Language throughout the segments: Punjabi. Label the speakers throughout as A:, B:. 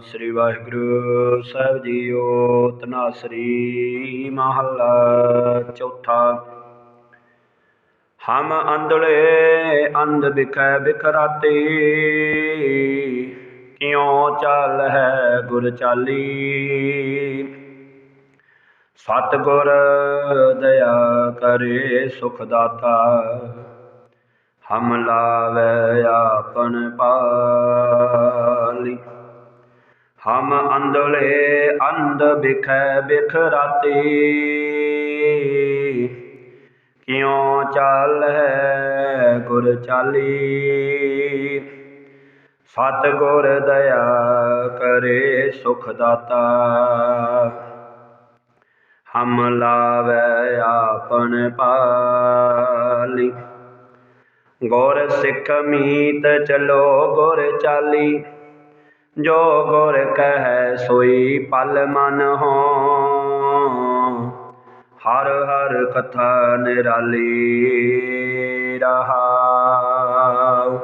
A: ਸ੍ਰੀ ਵਾਹਿਗੁਰੂ ਸਾਹਿਬ ਜੀਓ, ਤਨਾਸਰੀ ਮਹੱਲਾ ਚੌਥਾ। ਹਮ ਅੰਧਲੇ ਅੰਧ ਬਿਖੈ ਬਿਖਰਾਤੇ, ਕਿਉ ਚਾਲ ਹੈ ਗੁਰ ਚਾਲੀ? ਸਤ ਗੁਰ ਦਇਆ ਕਰੇ ਸੁਖ ਦਾਤਾ, ਹਮ ਲਾਵੈ ਆਪਨ ਪਾਲੀ। ਹਮ ਅੰਧਲੇ ਅੰਧ ਬਿਖੈ ਬਿਖਰਾਤੀ ਕਿਉ ਹੈ ਗੁਰ ਚਾਲੀ? ਸਤ ਗੁਰ ਦਇਆ ਕਰੇ ਸੁਖ ਦਾਤਾ। ਹਮ ਲਾਵੈ ਆਪਨ ਪਾਲੀ। ਗੁਰ ਸਿੱਖ ਮੀਤ ਚਲੋ ਗੁਰ ਚਾਲੀ। ਜੋ ਗੁਰ ਕਹਿ ਸੋਈ ਪਲ ਮਨ ਹੋ। ਹਰ ਹਰ ਕਥਾ ਨਿਰਾਲੀ ਰਹਾਉ।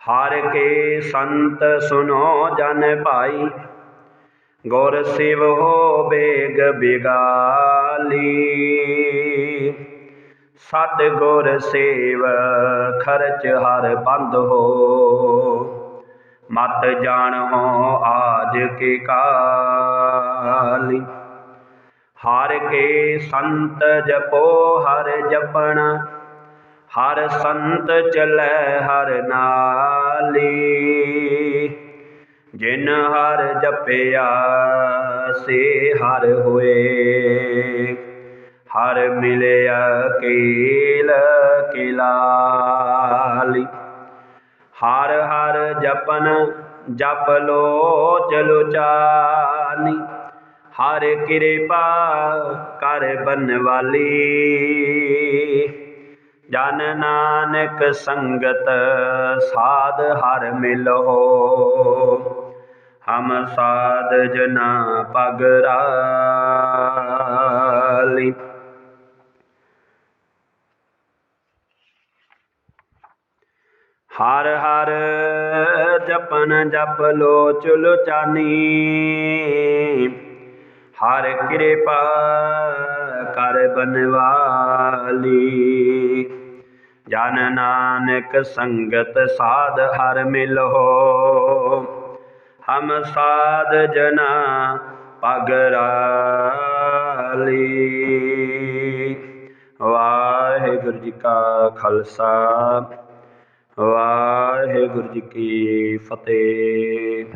A: ਹਰ ਕੇ ਸੰਤ ਸੁਨੋ ਜਨ ਭਾਈ। ਗੁਰ ਸਿਵ ਹੋ ਬੇਗ ਬਿਗਾਲੀ। ਸਤ ਗੁਰ ਸੇਵ ਖਰਚ ਹਰ ਬੰਦ ਹੋ। ਮਤ ਜਾਣ ਹੋ ਆਜ ਕੇ ਕਾਲੀ। ਹਰ ਕੇ ਸੰਤ ਜਪੋ, ਹਰ ਜਪਣ, ਹਰ ਸੰਤ ਚਲੈ, ਹਰ ਨਾਲੀ। ਜਿਨ ਹਰ ਜਪਿਆ, ਸੇ ਹਰ ਹੋਏ। ਹਰ ਮਿਲਿਆ ਕੀਲ ਹਰ ਜਪਨ, ਜਪ ਲੋ, ਚਲੋ ਚਾਨੀ। ਹਰ ਕਿਰਪਾ ਕਰ ਬਨਵਾਲੀ। ਜਨ ਨਾਨਕ ਸੰਗਤ ਸਾਧ ਹਰ ਮਿਲੋ। ਹਮ ਸਾਧ ਜਨਾ ਪਗਰਾਲੀ ਹਰ ਹਰ ਜਪਨ ਜਪ ਲੋ ਚੁਲ ਚਾਨੀ। ਹਰ ਕਿਰਪਾ ਕਰ ਬਨਵਾਲੀ। ਜਨ ਨਾਨਕ ਸੰਗਤ ਸਾਧ ਹਰ ਮਿਲੋ। ਹਮ ਸਾਧ ਜਨਾ ਪਗਰਾਲੀ। ਵਾਹਿਗੁਰੂ ਜੀ ਕਾ ਖਾਲਸਾ। ਵਾਹਿਗੁਰੂ ਜੀ ਕੀ ਫਤਿਹ।